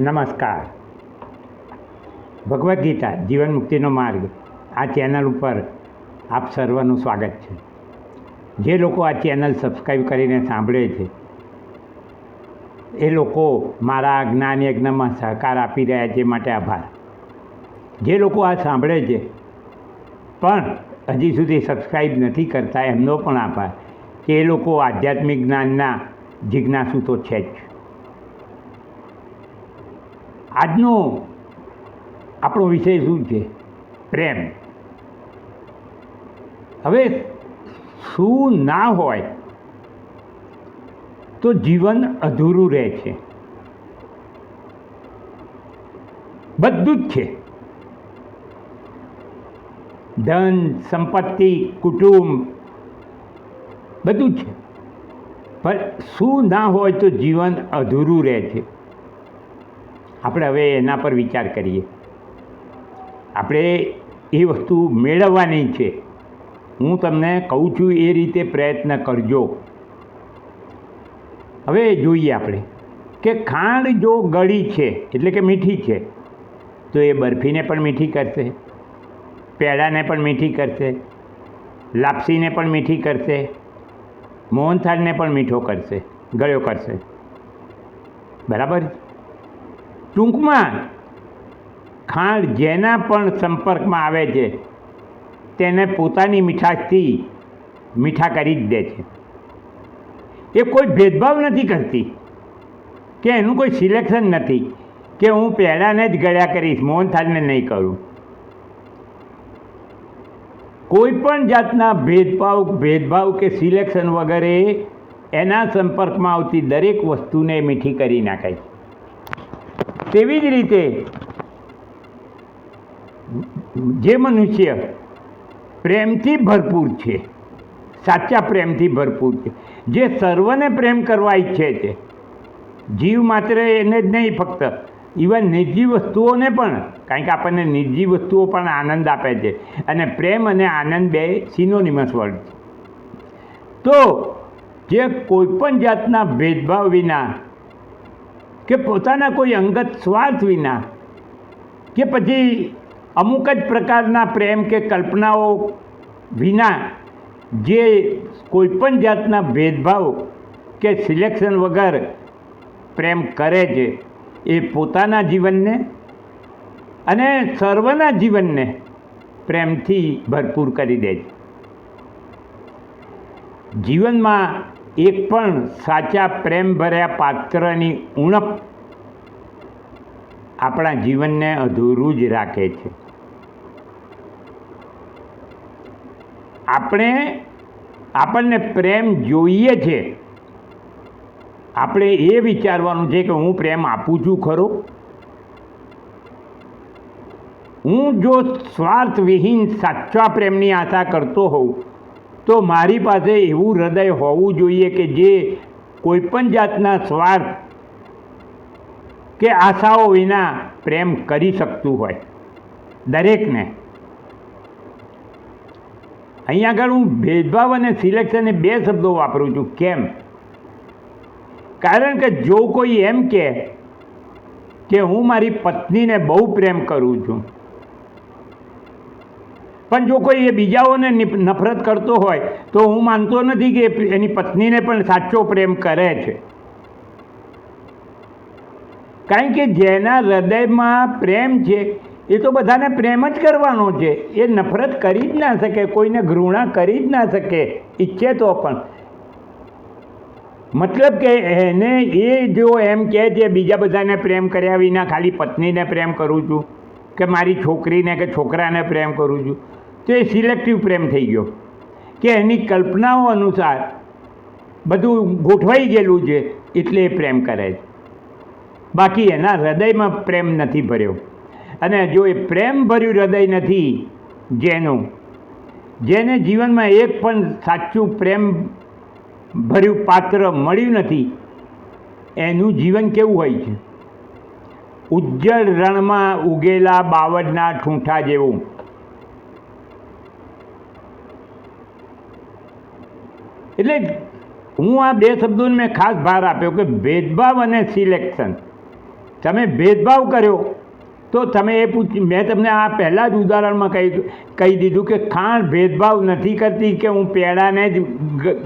નમસ્કાર. ભગવદ્ ગીતા, જીવન મુક્તિનો માર્ગ, આ ચેનલ ઉપર આપ સર્વનું સ્વાગત છે. જે લોકો આ ચેનલ સબસ્ક્રાઈબ કરીને સાંભળે છે, એ લોકો મારા જ્ઞાન યજ્ઞમાં સહકાર આપી રહ્યા છે માટે આભાર. જે લોકો આ સાંભળે છે, પણ હજી સુધી સબસ્ક્રાઈબ નથી કરતા, એમનો પણ આભાર કે એ લોકો આધ્યાત્મિક જ્ઞાનના જિજ્ઞાસુ તો છે જ. આજનો આપણો વિષય શું છે? પ્રેમ. હવે શું ના હોય તો જીવન અધૂરું રહે છે. બધું જ છે. ધન, સંપત્તિ, કુટુંબ, બધું જ છે. પણ શું ના હોય તો જીવન અધૂરું રહે છે. આપણે હવે એના પર વિચાર કરીએ. આપણે એ વસ્તુ મેળવવાની છે. હું તમને કહું છું એ રીતે પ્રયત્ન કરજો. હવે જોઈએ આપણે કે ખાંડ જો ગળી છે, એટલે કે મીઠી છે, તો એ બરફીને પણ મીઠી કરશે, પેડાને પણ મીઠી કરશે, લાપસીને પણ મીઠી કરશે, મોહનથાળને પણ મીઠો કરશે, ગળ્યો કરશે. બરાબર? ટૂંકમાં ખાંડ જેના પણ સંપર્કમાં આવે છે, તેને પોતાની મીઠાશથી મીઠા કરી જ દે છે. એ કોઈ ભેદભાવ નથી કરતી, કે એનું કોઈ સિલેક્શન નથી, કે હું પેડાને જ ગળ્યા કરીશ મોહનથાળને નહીં કરું. કોઈ પણ જાતના ભેદભાવ ભેદભાવ કે સિલેક્શન વગેરે એના સંપર્કમાં આવતી દરેક વસ્તુને મીઠી કરી નાખાય છે. તેવી જ રીતે જે મનુષ્ય પ્રેમથી ભરપૂર છે, સાચા પ્રેમથી ભરપૂર છે, જે સર્વને પ્રેમ કરવા ઈચ્છે છે, જીવ માત્ર એને જ નહીં, ફક્ત ઇવન નિર્જીવ વસ્તુઓને પણ, કારણ કે આપણને નિર્જીવ વસ્તુઓ પણ આનંદ આપે છે અને પ્રેમ અને આનંદ બે સિનોનિમસ વર્ડ છે. તો જે કોઈપણ જાતના ભેદભાવ વિના કે પોતાના કોઈ અંગત સ્વાર્થ વિના કે પછી અમુક જ પ્રકારના પ્રેમ કે કલ્પનાઓ વિના જે કોઈપણ જાતના ભેદભાવ કે સિલેક્શન વગર પ્રેમ કરે છે, એ પોતાના જીવનને અને સર્વના જીવનને પ્રેમથી ભરપૂર કરી દે છે. જીવનમાં એક પણ સાચા પ્રેમ ભર્યા પાત્રની ઉણપ આપણા જીવનને અધૂરું જ રાખે છે. આપણે આપણને પ્રેમ જોઈએ છે. આપણે એ વિચારવાનું છે કે હું પ્રેમ આપું છું ખરો? હું જો સ્વાર્થવિહીન સાચા પ્રેમની આશા કરતો હોઉં તો મારી પાસે એવું હૃદય હોવું જોઈએ કે જે કોઈપણ જાતના સ્વાર્થ કે આશાઓ વિના પ્રેમ કરી શકતું હોય. દરેકને. અહીંયા આગળ હું ભેદભાવ અને સિલેક્શન એ બે શબ્દો વાપરું છું. કેમ? કારણ કે જો કોઈ એમ કે હું મારી પત્નીને બહુ પ્રેમ કરું છું પણ જો કોઈ એ બીજાઓને નફરત કરતો હોય, તો હું માનતો નથી કે એની પત્નીને પણ સાચો પ્રેમ કરે છે. કારણ કે જેના હૃદયમાં પ્રેમ છે, એ તો બધાને પ્રેમ જ કરવાનો છે. એ નફરત કરી જ ના શકે, કોઈને ઘૃણા કરી જ ના શકે, ઈચ્છે તો પણ. મતલબ કે એને એ જો એમ કહે છે, બીજા બધાને પ્રેમ કર્યા વિના ખાલી પત્નીને પ્રેમ કરું છું, કે મારી છોકરીને કે છોકરાને પ્રેમ કરું છું. તો એ સિલેક્ટિવ પ્રેમ થઈ ગયો કે એની કલ્પનાઓ અનુસાર બધું ગોઠવાઈ ગયેલું છે એટલે એ પ્રેમ કરે છે. બાકી એના હૃદયમાં પ્રેમ નથી ભર્યો. અને જો એ પ્રેમ ભર્યું હૃદય નથી, જેનું, જેને જીવનમાં એક પણ સાચું પ્રેમ ભર્યું પાત્ર મળ્યું નથી, એનું જીવન કેવું હોય છે? ઉજ્જળ રણમાં ઉગેલા બાવડના ઠૂંઠા જેવું. એટલે હું આ બે શબ્દોને મેં ખાસ ભાર આપ્યો કે ભેદભાવ અને સિલેક્શન. તમે ભેદભાવ કર્યો તો તમે એ પૂછ, મેં તમને આ પહેલાં જ ઉદાહરણમાં કહી કહી દીધું કે ખાણ ભેદભાવ નથી કરતી કે હું પેડાને જ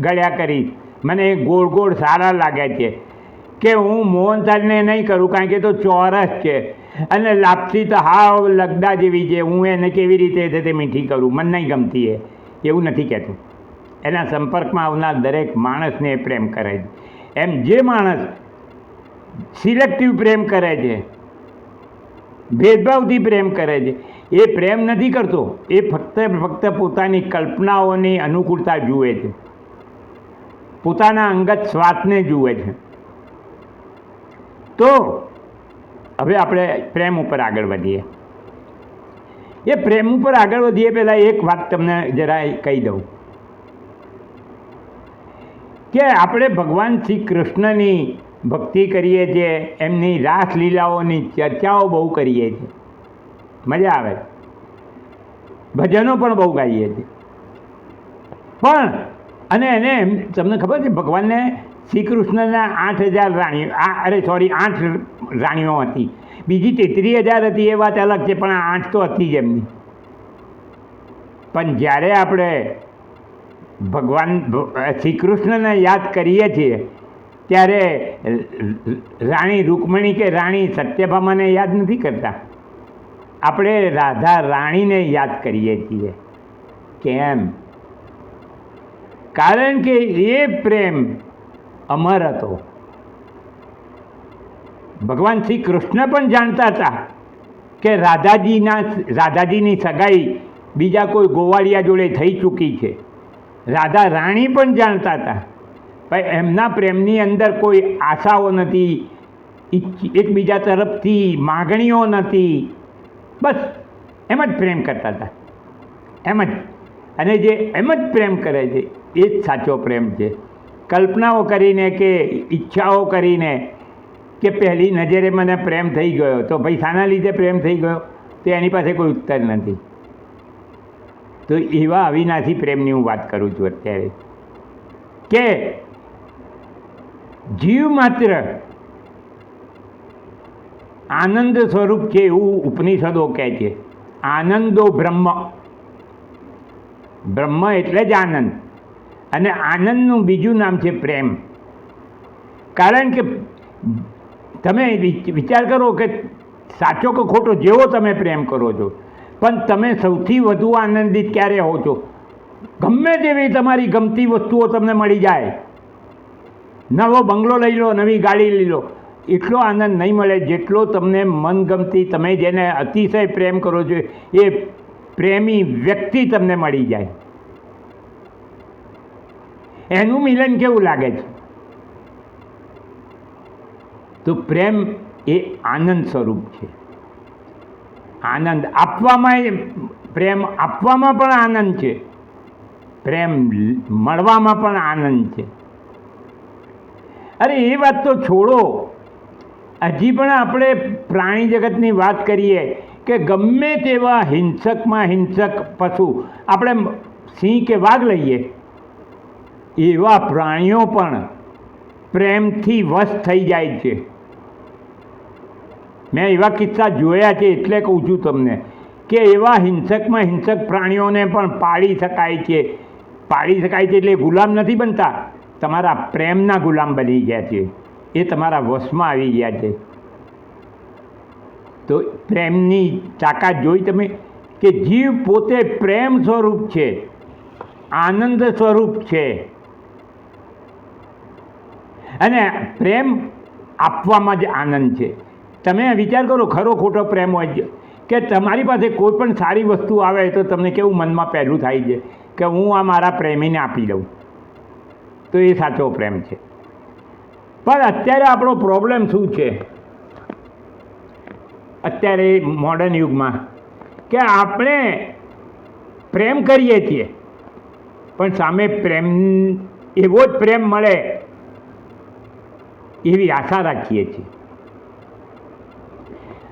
ગળ્યા કરીશ. મને ગોળ ગોળ સારા લાગે છે કે હું મોહનથાળને નહીં કરું કારણ કે તો ચોરસ છે. અને લાપસી તો હાવ લગડા જેવી છે. હું એને કેવી રીતે તે મીઠી કરું? મને નહીં ગમતી એ. એવું નથી કહેતું. એના સંપર્કમાં આવનાર દરેક માણસને એ પ્રેમ કરે છે. એમ જે માણસ સિલેક્ટિવ પ્રેમ કરે છે, ભેદભાવથી પ્રેમ કરે છે, એ પ્રેમ નથી કરતો. એ ફક્ત ફક્ત પોતાની કલ્પનાઓની અનુકૂળતા જુએ છે. પોતાના અંગત સ્વાર્થને જુએ છે. તો હવે આપણે પ્રેમ ઉપર આગળ વધીએ. એ પ્રેમ ઉપર આગળ વધીએ પહેલાં એક વાત તમને જરા કહી દઉં. કે આપણે ભગવાન શ્રી કૃષ્ણની ભક્તિ કરીએ છીએ, એમની રાસલીલાઓની ચર્ચાઓ બહુ કરીએ છીએ. મજા આવે. ભજનો પણ બહુ ગાઈએ છીએ. પણ, અને એને એમ તમને ખબર છે, ભગવાનને શ્રી કૃષ્ણના આઠ હજાર રાણીઓ, આ, અરે સોરી આઠ રાણીઓ હતી. બીજી તેત્રીસ હજાર હતી એ વાત અલગ છે, પણ આઠ તો હતી જ એમની. પણ જ્યારે આપણે ભગવાન શ્રી કૃષ્ણને યાદ કરીએ છીએ, ત્યારે રાણી રૂકમણી કે રાણી સત્યભામાને યાદ નથી કરતા. આપણે રાધા રાણીને યાદ કરીએ છીએ. કેમ? કારણ કે એ પ્રેમ અમર હતો. ભગવાન શ્રી કૃષ્ણ પણ જાણતા હતા કે રાધાજીના, રાધાજીની સગાઈ બીજા કોઈ ગોવાળિયા જોડે થઈ ચૂકી છે. રાધા રાણી પણ જાણતા હતા. પણ એમના પ્રેમની અંદર કોઈ આશાઓ નથી એકબીજા તરફથી માગણીઓ નથી. બસ, એમ જ પ્રેમ કરતા હતા. એમ જ. અને જે એમ જ પ્રેમ કરે છે, એ જ સાચો પ્રેમ છે. કલ્પનાઓ કરીને કે ઈચ્છાઓ કરીને કે પહેલી નજરે મને પ્રેમ થઈ ગયો, તો ભાઈ શાના લીધે પ્રેમ થઈ ગયો, તો એની પાસે કોઈ ઉત્તર નથી. તો એવા અવિનાશી પ્રેમની હું વાત કરું છું અત્યારે. કે જીવ માત્ર આનંદ સ્વરૂપ છે એવું ઉપનિષદો કહે છે. આનંદો બ્રહ્મ. બ્રહ્મ એટલે જ આનંદ. અને આનંદનું બીજું નામ છે પ્રેમ. કારણ કે તમે વિચાર કરો કે સાચો કે ખોટો, જેવો તમે પ્રેમ કરો છો. પણ તમે સૌથી વધુ આનંદિત ક્યારે હો છો? ગમે તેવી તમારી ગમતી વસ્તુઓ તમને મળી જાય. નવો બંગલો લઈ લો, નવી ગાડી લઈ લો. એટલો આનંદ નહીં મળે જેટલો તમને મનગમતી, તમે જેને અતિશય પ્રેમ કરો છો, એ પ્રેમી વ્યક્તિ તમને મળી જાય. એનું મિલન કેવું લાગે છે? તો પ્રેમ એ આનંદ સ્વરૂપ છે. આનંદ આપવામાં પ્રેમ આપવામાં પણ આનંદ છે. પ્રેમ મળવામાં પણ આનંદ છે. અરે, એ વાત તો છોડો. હજી પણ આપણે પ્રાણી જગતની વાત કરીએ કે ગમે તેવા હિંસકમાં હિંસક પશુ આપણે સિંહ કે વાઘ લઈએ, એવા પ્રાણીઓ પણ પ્રેમથી વશ થઈ જાય છે. મેં એવા કિસ્સા જોયા છે, એટલે કહું છું તમને, કે એવા હિંસકમાં હિંસક પ્રાણીઓને પણ પાળી શકાય છે. પાળી શકાય છે એટલે ગુલામ નથી બનતા. તમારા પ્રેમના ગુલામ બની ગયા છે. એ તમારા વશમાં આવી ગયા છે. તો પ્રેમની તાકાત જોઈ તમે, કે જીવ પોતે પ્રેમ સ્વરૂપ છે, આનંદ સ્વરૂપ છે. અને પ્રેમ આપવામાં જ આનંદ છે. તમે વિચાર કરો, ખરો ખોટો પ્રેમ હોય છે. કે તમારી પાસે કોઈ પણ સારી વસ્તુ આવે તો તમને કેવું મનમાં પહેલું થાય છે? કે હું આ મારા પ્રેમીને આપી દઉં. તો એ સાચો પ્રેમ છે. પણ અત્યારે આપણો પ્રોબ્લેમ શું છે? અત્યારે મોડર્ન યુગમાં કે આપણે પ્રેમ કરીએ છીએ, પણ સામે પ્રેમ, એવો જ પ્રેમ મળે એવી આશા રાખીએ છીએ.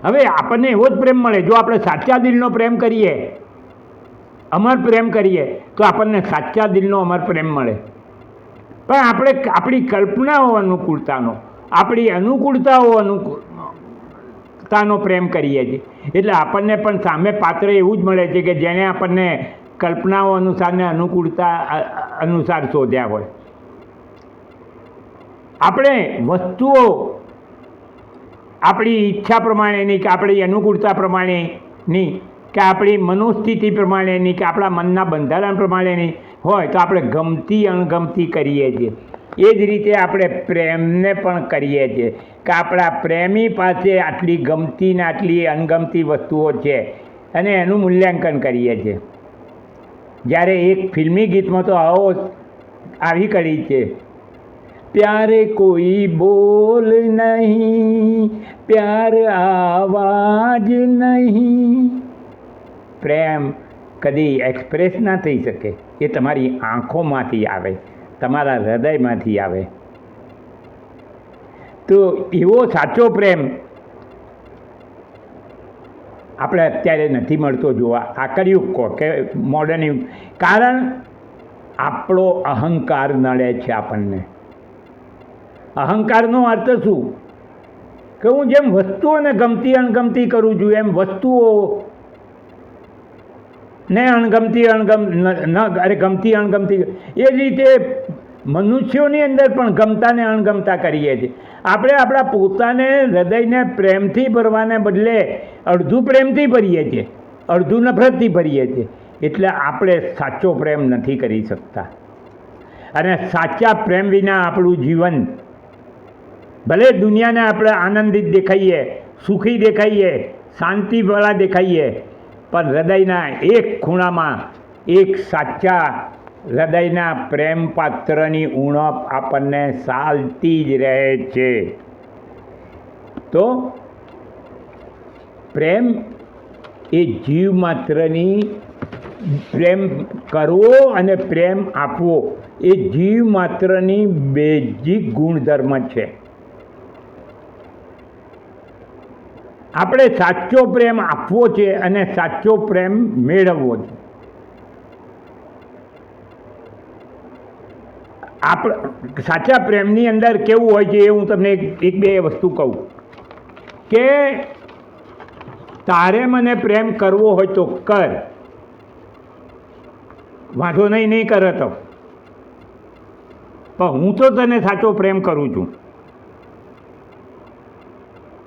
હવે આપણને એવો જ પ્રેમ મળે, જો આપણે સાચા દિલનો પ્રેમ કરીએ, અમર પ્રેમ કરીએ, તો આપણને સાચા દિલનો અમર પ્રેમ મળે. પણ આપણે આપણી કલ્પનાઓ અનુકૂળતાનો, આપણી અનુકૂળતાઓ અનુકૂળતાનો પ્રેમ કરીએ છીએ. એટલે આપણને પણ સામે પાત્ર એવું જ મળે છે કે જેણે આપણને કલ્પનાઓ અનુસારને અનુકૂળતા અનુસાર શોધ્યા હોય. આપણે વસ્તુઓ આપણી ઈચ્છા પ્રમાણેની કે આપણી અનુકૂળતા પ્રમાણેની કે આપણી મનોસ્થિતિ પ્રમાણેની કે આપણા મનના બંધારણ પ્રમાણેની હોય તો આપણે ગમતી અણગમતી કરીએ છીએ. એ જ રીતે આપણે પ્રેમને પણ કરીએ છીએ કે આપણા પ્રેમી પાસે આટલી ગમતી ને આટલી અણગમતી વસ્તુઓ છે અને એનું મૂલ્યાંકન કરીએ છીએ. જ્યારે એક ફિલ્મી ગીતમાં તો આવો આવી કરી છે. प्यारे कोई बोल नहीं प्यार आवाज નહીં પ્રેમ કદી એક્સપ્રેસ ના થઈ શકે એ તમારી આંખોમાંથી આવે તમારા હૃદયમાંથી આવે તો એવો સાચો પ્રેમ આપણે અત્યારે નથી મળતો જોવા આ કળિયુગ કહો કે મોડર્ન યુગ કારણ આપણો અહંકાર નડે છે આપણને અહંકારનો અર્થ શું? કે હું જેમ વસ્તુઓને ગમતી અણગમતી કરું છું, એમ વસ્તુઓ ને અણગમતી અણગમ, ન- અરે ગમતી અણગમતી એ રીતે મનુષ્યોની અંદર પણ ગમતા ને અણગમતા કરીએ છીએ. આપણે આપણા પોતાને હૃદયને પ્રેમથી ભરવાને બદલે અડધું પ્રેમથી ભરીએ છીએ, અડધું નફરતથી ભરીએ છીએ. એટલે આપણે સાચો પ્રેમ નથી કરી શકતા. અને સાચા પ્રેમ વિના આપણું જીવન ભલે દુનિયાને આપણે આનંદિત દેખાઈએ, સુખી દેખાઈએ, શાંતિવાળા દેખાઈએ, પણ હૃદયના એક ખૂણામાં એક સાચા હૃદયના પ્રેમ પાત્રની ઉણપ આપણને સાલતી જ રહે છે. તો પ્રેમ એ જીવ માત્રની પ્રેમ કરવો અને પ્રેમ આપવો એ જીવ માત્રની બેઝિક ગુણધર્મ છે. આપણે સાચો પ્રેમ આપવો છે અને સાચો પ્રેમ મેળવવો છે. આપણે સાચા પ્રેમની અંદર કેવું હોય છે એ હું તમને એક બે વસ્તુ કહું. કે તારે મને પ્રેમ કરવો હોય તો કર. વાંધો નહીં નહીં કરે તો. પણ હું તો તને સાચો પ્રેમ કરું છું.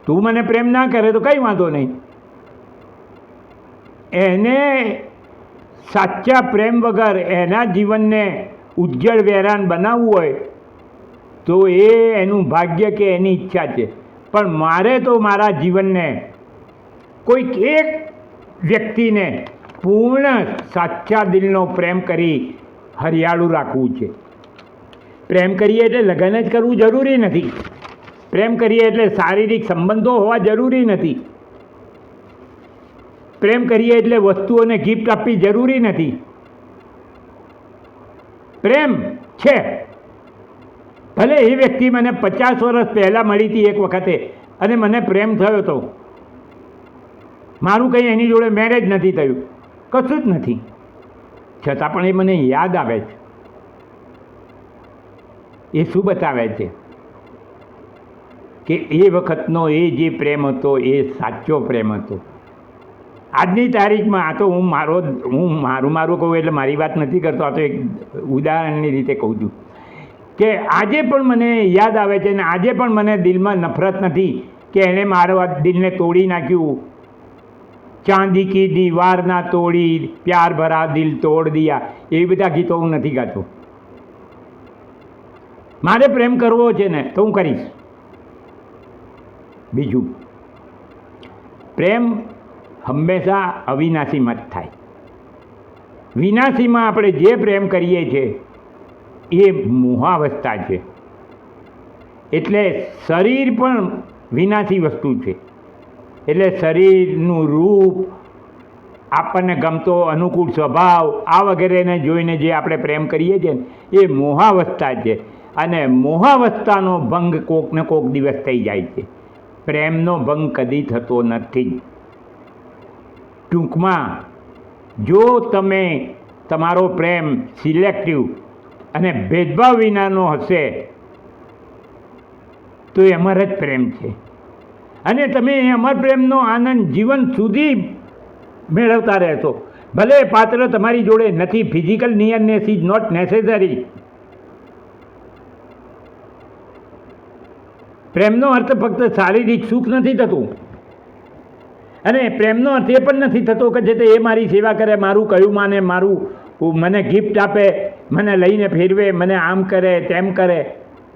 તું મને પ્રેમ ના કરે તો કંઈ વાંધો નહીં. એને સાચા પ્રેમ વગર એના જીવનને ઉજ્જળ વેરાન બનાવવું હોય તો એ એનું ભાગ્ય કે એની ઈચ્છા છે. પણ મારે તો મારા જીવનને કોઈક એક વ્યક્તિને પૂર્ણ સાચા દિલનો પ્રેમ કરી હરિયાળું રાખવું છે. પ્રેમ કરીએ એટલે લગ્ન જ કરવું જરૂરી નથી. પ્રેમ કરીએ એટલે શારીરિક સંબંધો હોવા જરૂરી નથી. પ્રેમ કરીએ એટલે વસ્તુઓને ગિફ્ટ આપવી જરૂરી નથી. પ્રેમ છે. ભલે એ વ્યક્તિ મને પચાસ વર્ષ પહેલાં મળી હતી એક વખતે અને મને પ્રેમ થયો હતો મારું કંઈ એની જોડે મેરેજ નથી થયું. કશું જ નથી. છતાં પણ એ મને યાદ આવે છે. એ શું બતાવે છે? કે એ વખતનો એ જે પ્રેમ હતો, એ સાચો પ્રેમ હતો. આજની તારીખમાં આ તો હું મારો હું મારું મારું કહું એટલે મારી વાત નથી કરતો, આ તો એક ઉદાહરણની રીતે કહું છું. કે આજે પણ મને યાદ આવે છે ને આજે પણ મને દિલમાં નફરત નથી કે એણે મારા દિલને તોડી નાખ્યું. ચાંદી કી દીવાર ના તોડી, પ્યાર ભરા દિલ તોડ દિયા. એવી બધા ગીતો હું નથી ગાતો. મારે પ્રેમ કરવો છે ને તો હું કરીશ. બીજું, પ્રેમ હંમેશા અવિનાશીમાં જ થાય. વિનાશીમાં આપણે જે પ્રેમ કરીએ છીએ, એ મોહાવસ્થા છે. એટલે શરીર પણ વિનાશી વસ્તુ છે. એટલે શરીરનું રૂપ આપણને ગમતો, અનુકૂળ સ્વભાવ, આ વગેરેને જોઈને જે આપણે પ્રેમ કરીએ છીએ ને, એ મોહાવસ્થા છે. અને મોહાવસ્થાનો ભંગ કોક ને કોક દિવસ થઈ જાય છે. પ્રેમનો ભંગ કદી થતો નથી. ટૂંકમાં, જો તમે તમારો પ્રેમ સિલેક્ટિવ અને ભેદભાવ વિનાનો હશે, તો એ અમારો જ પ્રેમ છે. અને તમે એ અમર પ્રેમનો આનંદ જીવન સુધી મેળવતા રહેશો. ભલે પાત્ર તમારી જોડે નથી physical nearness is not necessary પ્રેમનો અર્થ ફક્ત શારીરિક સુખ નથી થતું. અને પ્રેમનો અર્થ એ પણ નથી થતો કે જે તે એ મારી સેવા કરે, મારું કયું માને, મારું મને ગિફ્ટ આપે, મને લઈને ફેરવે, મને આમ કરે, તેમ કરે,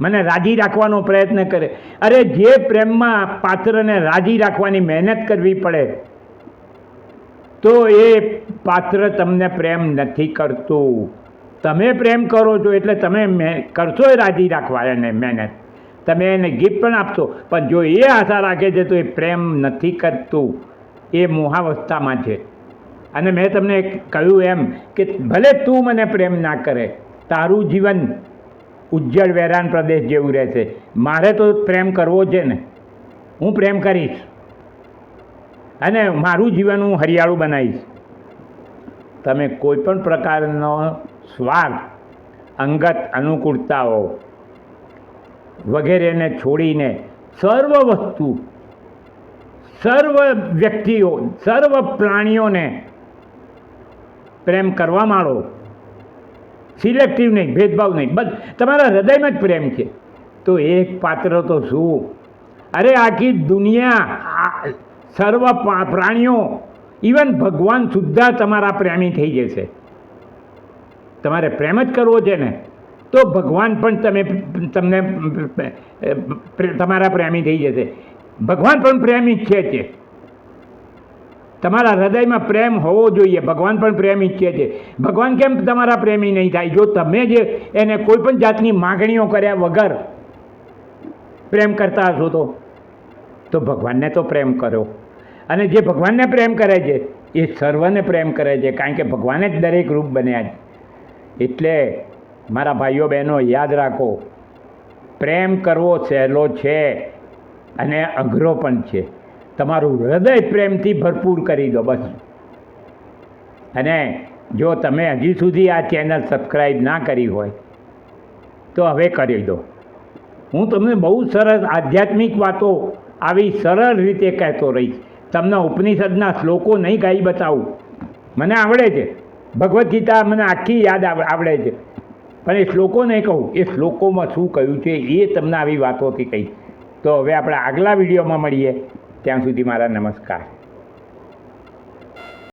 મને રાજી રાખવાનો પ્રયત્ન કરે. અરે જે પ્રેમમાં પાત્રને રાજી રાખવાની મહેનત કરવી પડે, તો એ પાત્ર તમને પ્રેમ નથી કરતું. તમે પ્રેમ કરો છો એટલે તમે કરશો રાજી રાખવા એને મહેનત. તમે એને ગિફ્ટ પણ આપશો. પણ જો એ આશા રાખે છે તો એ પ્રેમ નથી કરતું. એ મોહાવસ્થામાં છે. અને મેં તમને કહ્યું એમ કે ભલે તું મને પ્રેમ ના કરે, તારું જીવન ઉજ્જળ વેરાન પ્રદેશ જેવું રહેશે. મારે તો પ્રેમ કરવો છે ને. હું પ્રેમ કરીશ. અને મારું જીવન હું હરિયાળું બનાવીશ. તમે કોઈ પણ પ્રકારનો સ્વાર્થ, અંગત, અનુકૂળતાઓ વગેરેને છોડીને સર્વ વસ્તુ, સર્વ વ્યક્તિઓ, સર્વ પ્રાણીઓને પ્રેમ કરવા માંડો. સિલેક્ટિવ નહીં, ભેદભાવ નહીં, બસ તમારા હૃદયમાં જ પ્રેમ છે. તો એક પાત્ર તો શું અરે આખી દુનિયા સર્વ પ્રાણીઓ, ઇવન ભગવાન સુદ્ધા તમારા પ્રેમી થઈ જશે. તમારે પ્રેમ જ કરવો છે ને? તો ભગવાન પણ તમે તમને તમારા પ્રેમી થઈ જશે. ભગવાન પણ પ્રેમી ઈચ્છે છે તમારા હૃદયમાં પ્રેમ હોવો જોઈએ. ભગવાન પણ પ્રેમ ઈચ્છે છે ભગવાન કેમ તમારા પ્રેમી નહીં થાય? જો તમે જે એને કોઈ પણ જાતની માગણીઓ કર્યા વગર પ્રેમ કરતા હશો તો તો ભગવાનને તો પ્રેમ કરો. અને જે ભગવાનને પ્રેમ કરે છે, એ સર્વને પ્રેમ કરે છે. કારણ કે ભગવાને જ દરેક રૂપ બન્યા છે. એટલે મારા ભાઈઓ બહેનો યાદ રાખો, પ્રેમ કરવો સહેલો છે અને અઘરો પણ છે. તમારું હૃદય પ્રેમથી ભરપૂર કરી દો બસ. અને જો તમે હજી સુધી આ ચેનલ સબસ્ક્રાઈબ ના કરી હોય, તો હવે કરી દો. હું તમને બહુ સરસ આધ્યાત્મિક વાતો આવી સરળ રીતે કહેતો રહીશ. તમને ઉપનિષદના શ્લોકો નહીં ગાઈ બતાવું. મને આવડે છે. ભગવદ્ ગીતા મને આખી યાદ આવ- આવડે છે. પણ એ શ્લોકો નહીં કહું, એ શ્લોકોમાં શું કહ્યું છે એ તમને આવી વાતોથી કહી તો હવે આપણે આગલા વિડીયોમાં મળીએ. ત્યાં સુધી મારા નમસ્કાર.